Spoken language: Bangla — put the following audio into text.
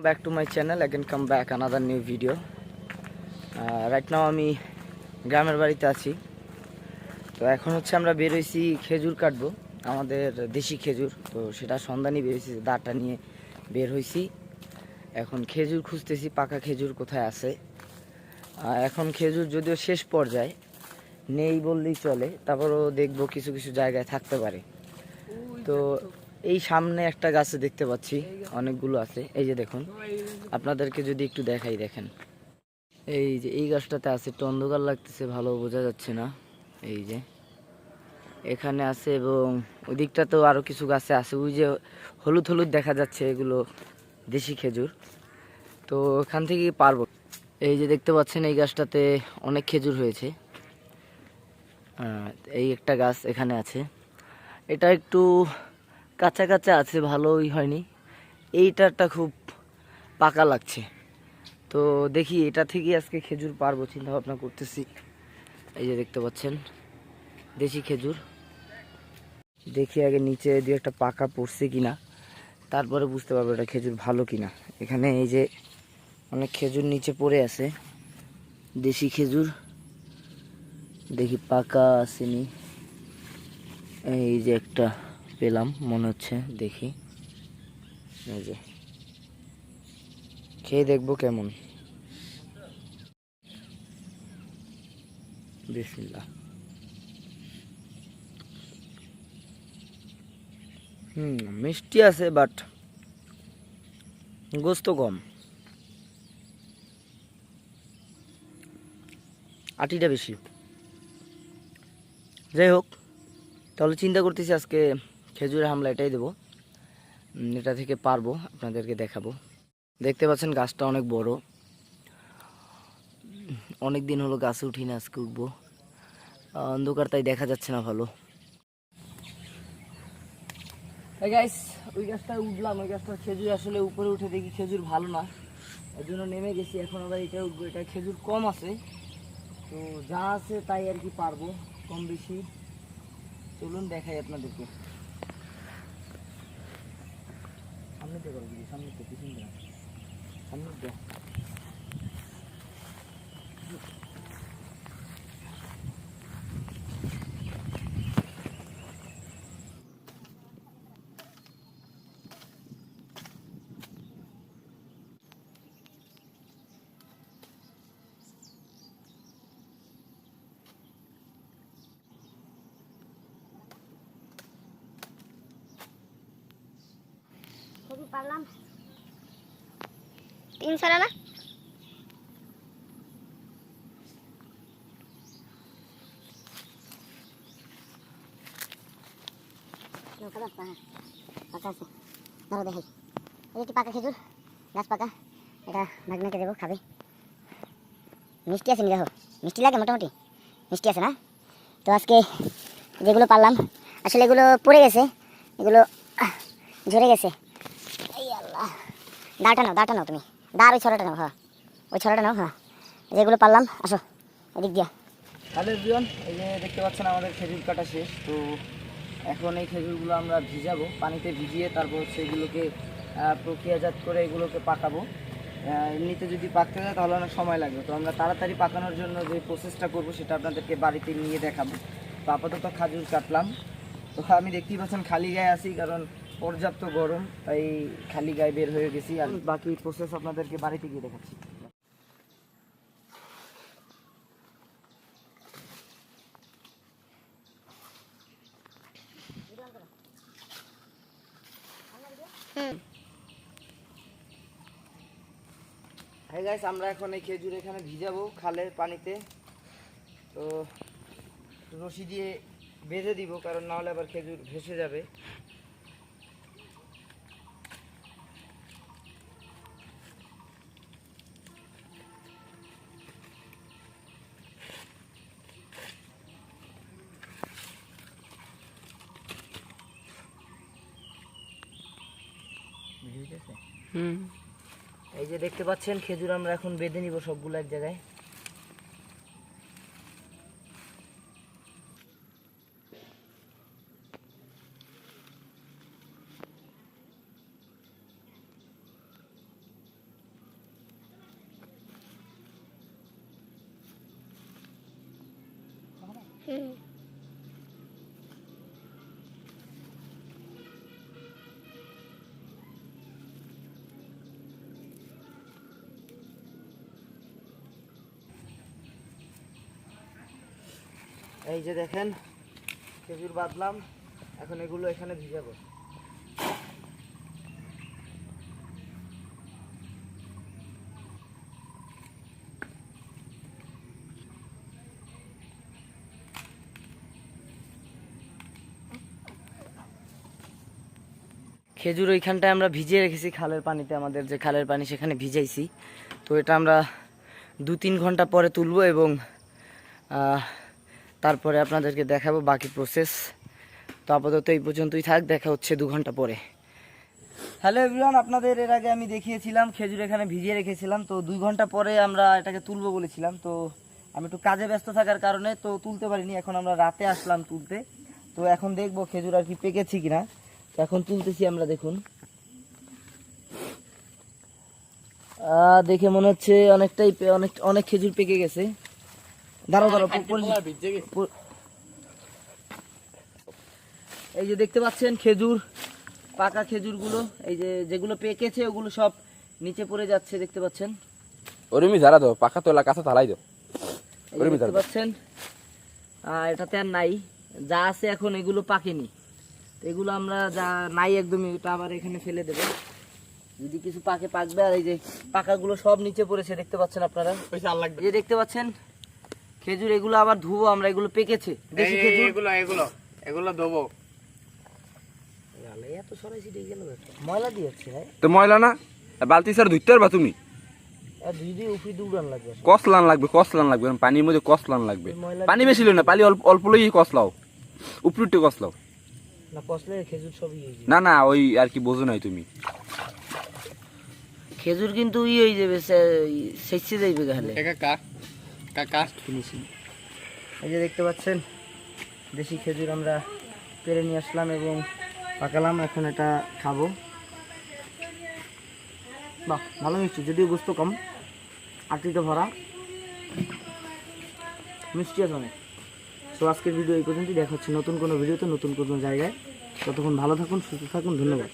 back to my channel again come back another new video. Uh, right now আমি গ্রামের বাড়িতে আছি। তো এখন হচ্ছে আমরা বের হয়েছি খেজুর কাটবো আমাদের দেশি খেজুর। তো সেটা সন্ধানী বের হয়েছি দাঁড়টা নিয়ে বের হয়েছি। এখন খেজুর খুঁজতেছি পাকা খেজুর কোথায় আছে। এখন খেজুর যদিও শেষ পর্যায়ে নেই বললেই চলে তারপরও দেখব কিছু কিছু জায়গায় থাকতে পারে। তো এই সামনে একটা গাছে দেখতে পাচ্ছি, অনেকগুলো আছে। এই যে দেখুন, আপনাদেরকে যদি একটু দেখাই, দেখেন। এই যে এই গাছটাতে আছে, একটু অন্ধকার লাগতেছে, ভালো বোঝা যাচ্ছে না। এই যে এখানে আছে এবং ওই দিকটাতেও আরও কিছু গাছে আছে। ওই যে হলুদ হলুদ দেখা যাচ্ছে এগুলো, দেশি খেজুর। তো এখান থেকে পারব। এই যে দেখতে পাচ্ছেন, এই গাছটাতে অনেক খেজুর হয়েছে। এই একটা গাছ এখানে আছে। এটা একটু কাঁচা কাঁচা আছে, ভালোই হয়নি। এইটারটা খুব পাকা লাগছে। তো দেখি, এটা থেকে আজকে খেজুর পারব চিন্তা ভাবনা করতেছি। এই যে দেখতে পাচ্ছেন, দেশি খেজুর। দেখি আগে নিচে দিয়ে একটা পাকা পড়ছে কিনা, তারপরে বুঝতে পারব এটা খেজুর ভালো কিনা। এখানে এই যে অনেক খেজুর নিচে পড়ে আছে, দেশি খেজুর। দেখি পাকা আসেনি এই যে একটা পেলাম, মনে হচ্ছে, দেখি। যে। খেয়ে দেখব কেমন। বিসমিল্লাহ। হুম, মিষ্টি আছে বাট গোস্ত কম। আটিটা বেশি। যাই হোক, তাহলে চিন্তা করতেছি আজকে খেজুরের হামলা এটাই দেবো। এটা থেকে পারব, আপনাদেরকে দেখাবো। দেখতে পাচ্ছেন গাছটা অনেক বড়। অনেক দিন হলো গাছে উঠি না, আজকে উঠবো। অন্ধকার, তাই দেখা যাচ্ছে না ভালো। গাইস ওই গাছটা উঠলাম, ওই গাছটা খেজুর আসলে উপরে উঠে দেখি খেজুর ভালো না। এর জন্য নেমে গেছি, এখন আবার এটা উঠবো। এটা খেজুর কম আছে, তো যা আছে তাই আর কি পারব, কম বেশি। চলুন দেখাই আপনাদেরকে। 3m 가기리 3m 뛰신다. 3m পারলাম। তিন সারা না? আছে। ধরো মিষ্টি আছে মোটামুটি। মিষ্টি আছে না? তো আজকে যেগুলো পারলাম, আসলে এগুলো পড়ে গেছে। এগুলো ঝরে গেছে। দাঁড়টা নাও দাঁড়টা নাও তুমি। দাঁড় ওই ছড়াটা নাও হ্যাঁ। ওই ছড়াটা নাও হ্যাঁ। যেগুলো পারলাম, আসো, এদিক দিয়া। এভরিওয়ান, এই যে দেখতে পাচ্ছেন আমাদের খেজুর কাটা শেষ, তো এখন এই খেজুরগুলো আমরা ভিজাবো, পানিতে ভিজিয়ে তারপর এগুলোকে প্রক্রিয়াজাত করে এগুলোকে পাকাবো। এমনিতে যদি পাকতে যায় তাহলে অনেক সময় লাগবে। তো আমরা তাড়াতাড়ি পাকানোর জন্য যে প্রসেসটা করব সেটা আপনাদেরকে বাড়িতে নিয়ে দেখাবো। তো আপাতত খাজুর কাটলাম। তো আমি দেখতেই পাচ্ছেন খালি গায়ে আসি কারণ পর্যাপ্ত গরম তাই খালি গায়ে বের হয়ে গেছি। আর বাকি প্রসেস আপনাদেরকে বাড়িতে গিয়ে দেখাচ্ছি। হ্যাঁ গাইস আমরা এখন এই খেজুর এখানে ভিজাবো খালের পানিতে। তো রশি দিয়ে বেঁধে দিব কারণ না হলে আবার খেজুর ভেসে যাবে। এই যে দেখতে পাচ্ছেন খেজুর আমরা এখন বেঁধে নিব সবগুলো এক জায়গায় Mm-hmm. এই যে দেখেন, খেজুর বাঁধলাম এখন এগুলো এখানে ভিজাবো। খেজুর ওইখানটায় আমরা ভিজিয়ে রেখেছি খালের পানিতে, আমাদের যে খালের পানি সেখানে ভিজাইছি। তো এটা আমরা দু তিন ঘণ্টা পরে তুলবো এবং তারপরে আপনাদেরকে দেখাবো বাকি প্রসেস তো আপাতত এই পর্যন্তই থাক, দেখা হচ্ছে দু ঘণ্টা পরে। হ্যালো এভরিওয়ান আপনাদের এর আগে আমি দেখিয়েছিলাম, খেজুর এখানে ভিজিয়ে রেখেছিলাম, তো দুই ঘণ্টা পরে আমরা এটাকে তুলবো বলেছিলাম। তো আমি একটু কাজে ব্যস্ত থাকার কারণে তো তুলতে পারিনি, এখন আমরা রাতে আসলাম তুলতে। তো এখন দেখব খেজুর আর কি পেকেছি কিনা। তো এখন তুলতেছি আমরা, দেখুন। দেখে মনে হচ্ছে অনেকটাই অনেক অনেক খেজুর পেকে গেছে। দাঁড়াও দাঁড়াও এই যে দেখতে পাচ্ছেন খেজুর পাকা খেজুরগুলো এই যে যেগুলো পেকেছে ওগুলো সব নিচে পড়ে যাচ্ছে দেখতে পাচ্ছেন। ওরমি ঝাড়া দাও পাকা তোলা কাছে থালাই দাও এই যে ওর ভিতরে দেখতে পাচ্ছেন এটাতে আর নাই। যা আছে এখন এগুলো পাকেনি। তো এগুলো আমরা যা নাই একদমই ওটা আবার এখানে ফেলে দেবো। যদি কিছু পাকে পাকবে আর এই যে পাকাগুলো সব নিচে পড়েছে দেখতে পাচ্ছেন আপনারা? এই যে দেখতে পাচ্ছেন খেজুর এগুলো আবার ধুবো আমরা এগুলো পেকেছে। দেশি খেজুর? এগুলো এগুলো এগুলো দেবো আলে, এত সরাই ছিটে গেল ব্যাটা। ময়লা দিয়েছে ভাই। তো ময়লা না? বালতি স্যার ধুইতে পারবা তুমি? আর দুই দিয়ে উফরি দৌড়ান লাগবে। কসলান লাগবে কসলান লাগবে পানির মধ্যে কসলান লাগবে। পানি বেশি লই না পানি অল্প অল্প লই কসলাও। উপরুটে কসলাও। না হয়ে না না ওই আর কি বোঝো নাই তুমি। খেজুর কিন্তু ই হয়ে যাবে সেচে যাইবে গাহলে এই যে দেখতে পাচ্ছেন, দেশি খেজুর আমরা পেরে নিয়ে আসলাম এবং পাকালাম, এখন এটা খাব। বাহ, ভালো মিষ্টি, যদিও গোস্ত কম, আটিতে ভরা। মিষ্টি আছে অনেক। তো আজকের ভিডিও এই পর্যন্তই, দেখা হচ্ছে নতুন কোনো ভিডিওতে, নতুন কোনো জায়গায়। ততক্ষণ ভালো থাকুন, সুস্থ থাকুন, ধন্যবাদ।